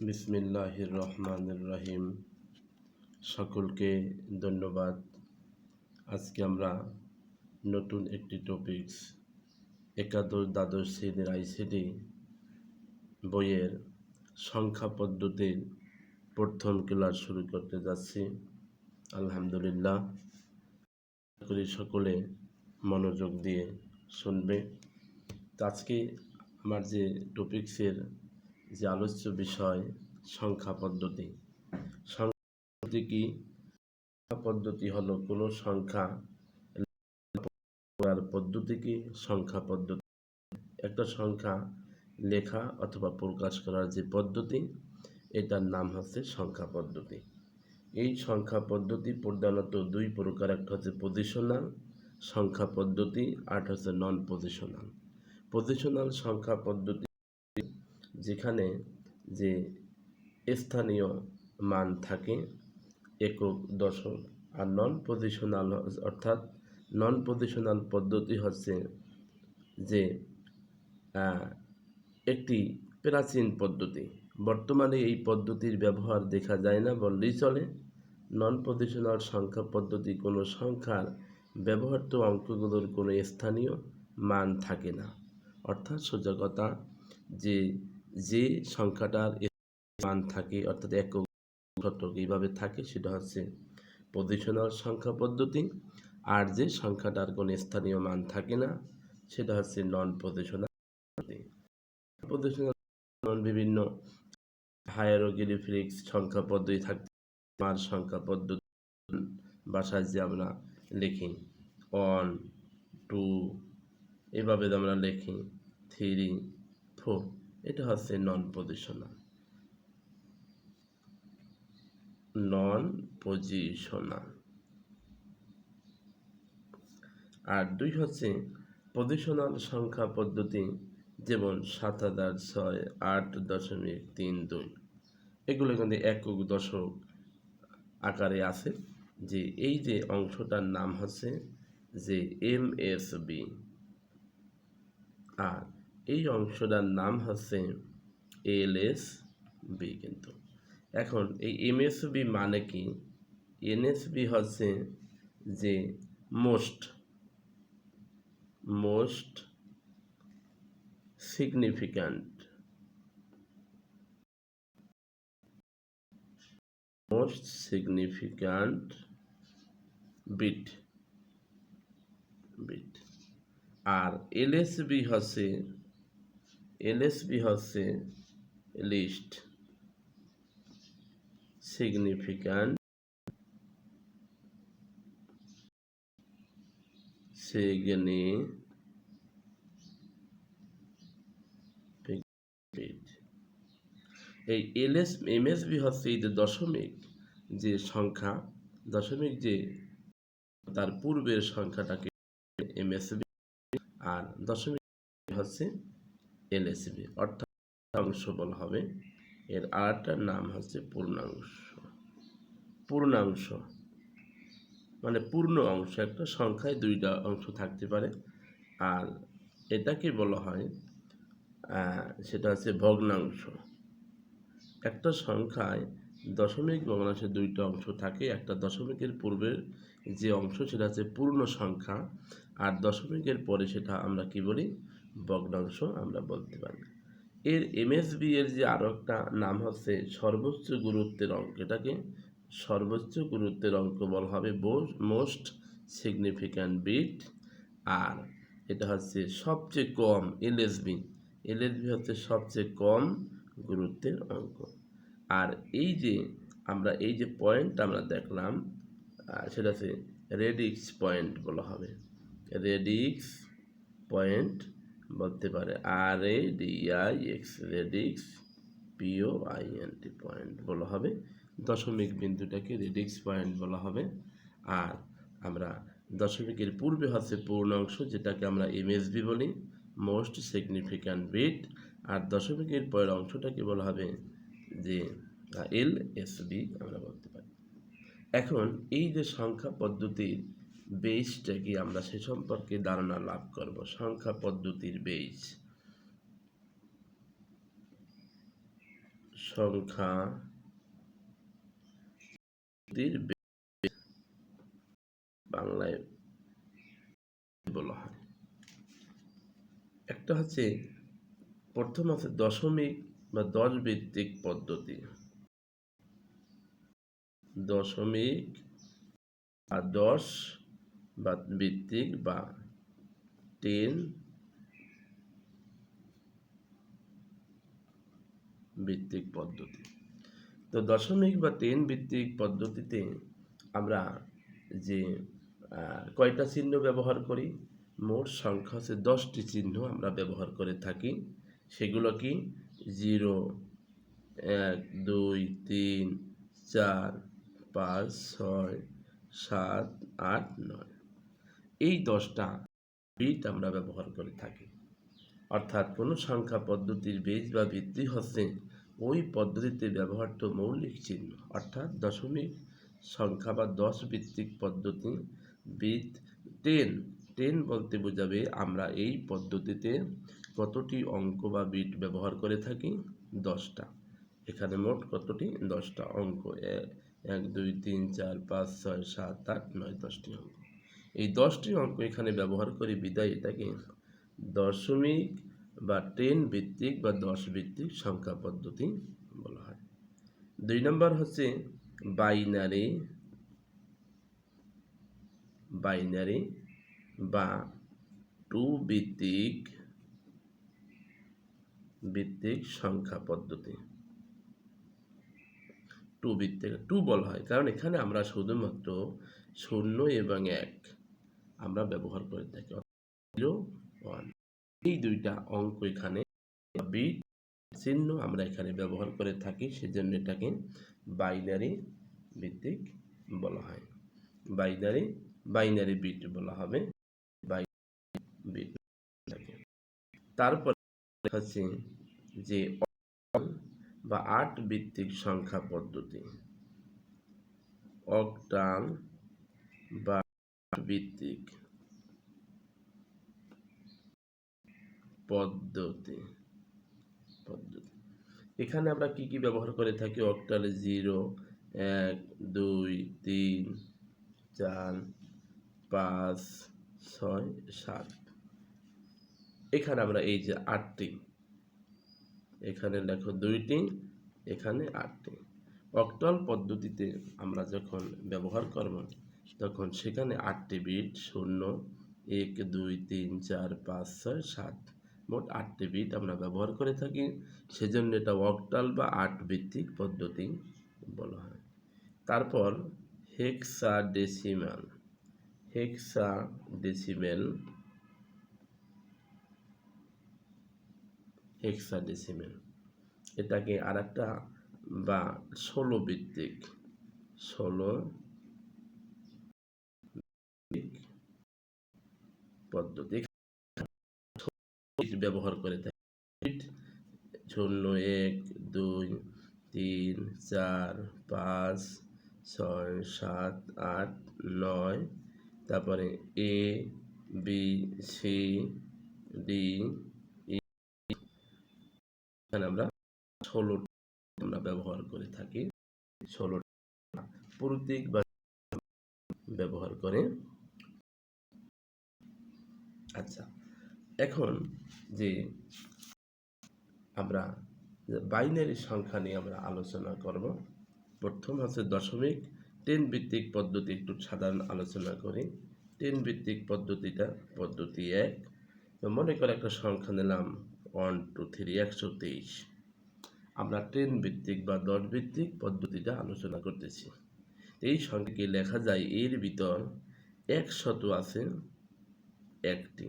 বিসমিল্লাহির রহমানির রহিম সকলকে ধন্যবাদ। আজকে আমরা নতুন একটি টপিকস একাদশ দ্বাদশ শ্রেণির আইসিডি বইয়ের সংখ্যা পদ্ধতির প্রথম ক্লাস শুরু করতে যাচ্ছি। আলহামদুলিল্লাহ। করি সকলে মনোযোগ দিয়ে শুনবে। আজকে আমার যে টপিক্সের যে আলোচ্য বিষয় সংখ্যা পদ্ধতি। সংখ্যা কি? সংখ্যা পদ্ধতি হলো কোনো সংখ্যা করার পদ্ধতি কি? সংখ্যা পদ্ধতি। একটা সংখ্যা লেখা অথবা প্রকাশ করার যে পদ্ধতি, এটার নাম হচ্ছে সংখ্যা পদ্ধতি। এই সংখ্যা পদ্ধতি প্রধানত দুই প্রকার, একটা হচ্ছে পজিশনাল সংখ্যা পদ্ধতি আর হচ্ছে নন পজিশনাল পজিশনাল সংখ্যা পদ্ধতি যেখানে যে স্থানীয় মান থাকে একক দশক আর নন পজিশনাল অর্থাৎ নন পজিশনাল পদ্ধতি হচ্ছে যে একটি প্রাচীন পদ্ধতি। বর্তমানে এই পদ্ধতির ব্যবহার দেখা যায় না বললেই চলে। নন পজিশনাল সংখ্যা পদ্ধতি কোনো সংখ্যার ব্যবহৃত অঙ্কগুলোর কোনো স্থানীয় মান থাকে না। অর্থাৎ সোজা কথা যে যে সংখ্যাটার মান থাকে, অর্থাৎ একক শতক এইভাবে থাকে, সেটা হচ্ছে পজিশনাল সংখ্যা পদ্ধতি। আর যে সংখ্যাটার কোনো স্থানীয় মান থাকে না, সেটা হচ্ছে নন পজিশনাল পদ্ধতি পজিশনাল বিভিন্ন হায়ারোগ্লিফিক্স সংখ্যা পদ্ধতি থাকতে মার সংখ্যা পদ্ধতি বাসায় যে আমরা লিখি ওয়ান টু এভাবে আমরা লিখি থ্রি ফোর এটা হচ্ছে নন পজিশনাল নন পজিশনাল আর দুই হচ্ছে পজিশনাল সংখ্যা পদ্ধতি, যেমন সাত হাজার ছয়, আট দশমিক তিন দুই। এগুলো কিন্তু একক দশক আকারে আছে যে এই যে অংশটার নাম হচ্ছে যে এম এস বি আর এই অংশটার নাম হচ্ছে এল এস বি কিন্তু। এখন এই এমএসবি মানে কি? এনএসবি হচ্ছে যে most most significant most significant bit bit. আর এলএসবি হচ্ছে এলএসবি হচ্ছে লিস্ট significant significant. এই এলএস এমএসবি হচ্ছে এই যে দশমিক যে সংখ্যা, দশমিক যে তার পূর্বের সংখ্যাটাকে এমএসবি আর দশমিক হচ্ছে এলএসবি অর্থাৎ অংশ বলা হবে। এর আরেকটার নাম হচ্ছে পূর্ণাংশ। পূর্ণাংশ মানে পূর্ণ অংশ, একটা সংখ্যায় দুইটা অংশ থাকতে পারে। আর এটাকে বলা হয় সেটা হচ্ছে ভগ্নাংশ। একটা সংখ্যায় দশমিক ভগ্নাংশে দুইটা অংশ থাকে। একটা দশমিকের পূর্বের যে অংশ, সেটা হচ্ছে পূর্ণ সংখ্যা। আর দশমিকের পরে সেটা আমরা কি বলি? ভগ্নাংশ আমরা বলতে পারি। এর এমএসবি এর যে আরও একটা নাম হচ্ছে সর্বোচ্চ গুরুত্বের অঙ্ক। এটাকে সর্বোচ্চ গুরুত্বের অঙ্ক বলা হবে মোস্ট সিগনিফিক্যান্ট বিট আর এটা হচ্ছে সবচেয়ে কম এলএসবি এলএসবি হচ্ছে সবচেয়ে কম গুরুত্বের অঙ্ক। আর এই যে আমরা, এই যে পয়েন্ট আমরা দেখলাম সেটা হচ্ছে রেডিক্স পয়েন্ট বলা হবে। রেডিক্স পয়েন্ট বলতে পারে আর A D I X radix P O I N T point বলা হবে। দশমিক বিন্দুটাকে রেডিক্স পয়েন্ট বলা হবে। আর আমরা দশমিকের পূর্বে হচ্ছে পূর্ণাংশ, যেটাকে আমরা এমএসবি বলি মোস্ট সিগনিফিক্যান্ট বিট আর দশমিকের পরের অংশটাকে বলা হবে যে এল এস বি আমরা বলতে পারি। এখন এই যে সংখ্যা পদ্ধতির বেসটা কি আমরা সে সম্পর্কে ধারণা লাভ করব? সংখ্যা পদ্ধতির বেস। সংখ্যা বাংলায় বলা হয়। একটা হচ্ছে প্রথম আছে দশমিক বা দশ ভিত্তিক পদ্ধতি। দশমিক আর দশ বা ভিত্তিক বা টেন ভিত্তিক পদ্ধতি। তো দশমিক বা টেন ভিত্তিক পদ্ধতিতে আমরা যে কয়টা চিহ্ন ব্যবহার করি? মোট সংখ্যা হচ্ছে দশটি চিহ্ন আমরা ব্যবহার করে থাকি। সেগুলো কি? জিরো, এক, দুই, তিন, চার, পাঁচ, ছয়, সাত, আট, নয়। এই দশটা বিট আমরা ব্যবহার করে থাকি। অর্থাৎ কোনো সংখ্যা পদ্ধতির বেজ বা ভিত্তি হচ্ছে, ওই পদ্ধতিতে ব্যবহৃত মৌলিক চিহ্ন। অর্থাৎ দশমিক সংখ্যা বা দশ ভিত্তিক পদ্ধতি বিট টেন টেন বলতে বোঝাবে আমরা এই পদ্ধতিতে কতটি অঙ্ক বা বিট ব্যবহার করে থাকি? দশটা। এখানে মোট কতটি? দশটা অঙ্ক। এক, দুই, তিন, চার, পাঁচ, ছয়, সাত, আট, নয়, দশটি অঙ্ক। এই দশটি অঙ্ক এখানে ব্যবহার করি বিদায় এটাকে দশমিক বা টেন ভিত্তিক বা দশ ভিত্তিক সংখ্যা পদ্ধতি বলা হয়। দুই নম্বর হচ্ছে বাইনারি বাইনারি বা টু ভিত্তিক ভিত্তিক সংখ্যা পদ্ধতি। টু ভিত্তিক, টু বলা হয়। কারণ এখানে আমরা শুধুমাত্র শূন্য এবং এক আমরা ব্যবহার করে থাকি। জিরো ওয়ান এই দুইটা অঙ্ক এখানে বিট চিহ্ন আমরা এখানে ব্যবহার করে থাকি, সেজন্য এটাকে বাইনারি ভিত্তিক বলা হয়। বাইনারি বাইনারি বিট বলা হবে। বিট তারপর হচ্ছে যে বা আট ভিত্তিক সংখ্যা পদ্ধতি। অক্টাল বা ভিত্তিক পদ্ধতি। পদ্ধতি। এখানে আমরা কি কি ব্যবহার করে থাকি? অক্টালে জিরো, এক, দুই, তিন, চার, পাঁচ, ছয়, সাত। এখানে আমরা এই যে আটটি, এখানে লেখো দুইটি, এখানে আটটি। অক্টাল পদ্ধতিতে আমরা যখন ব্যবহার করব তখন সেখানে আটটি বিট, শূন্য, এক, দুই, তিন, চার, পাঁচ, ছয়, সাত, মোট আটটি বিট আমরা ব্যবহার করে থাকি। সেজন্য এটা অক্টাল বা আট ভিত্তিক পদ্ধতি বলা হয়। তারপর hexadecimal hexadecimal hexadecimal এটাকে আর একটা বা ষোলো ভিত্তিক, ষোলো পদ্ধতি ব্যবহার করে থাকি। শূন্য, এক, দুই, তিন, চার, পাঁচ, ছয়, সাত, আট, নয়, তারপরে এ, বি, সি, ডি এখানে আমরা ষোলো আমরা ব্যবহার করে থাকি। ষোলো প্রতীক বা ব্যবহার করে আচ্ছা এখন যে আমরা বাইনারি সংখ্যা নিয়ে আমরা আলোচনা করব, প্রথম হচ্ছে দশমিক টেন ভিত্তিক পদ্ধতি একটু সাধারণ আলোচনা করি। টেন ভিত্তিক পদ্ধতিটা, পদ্ধতি এক, তো মনে করে একটা সংখ্যা নিলাম ওয়ান টু থ্রি একশো তেইশ। আমরা টেন ভিত্তিক বা দশ ভিত্তিক পদ্ধতিটা আলোচনা করতেছি। এই সংখ্যাকে লেখা যায় এর ভিতর একশত আছে একটি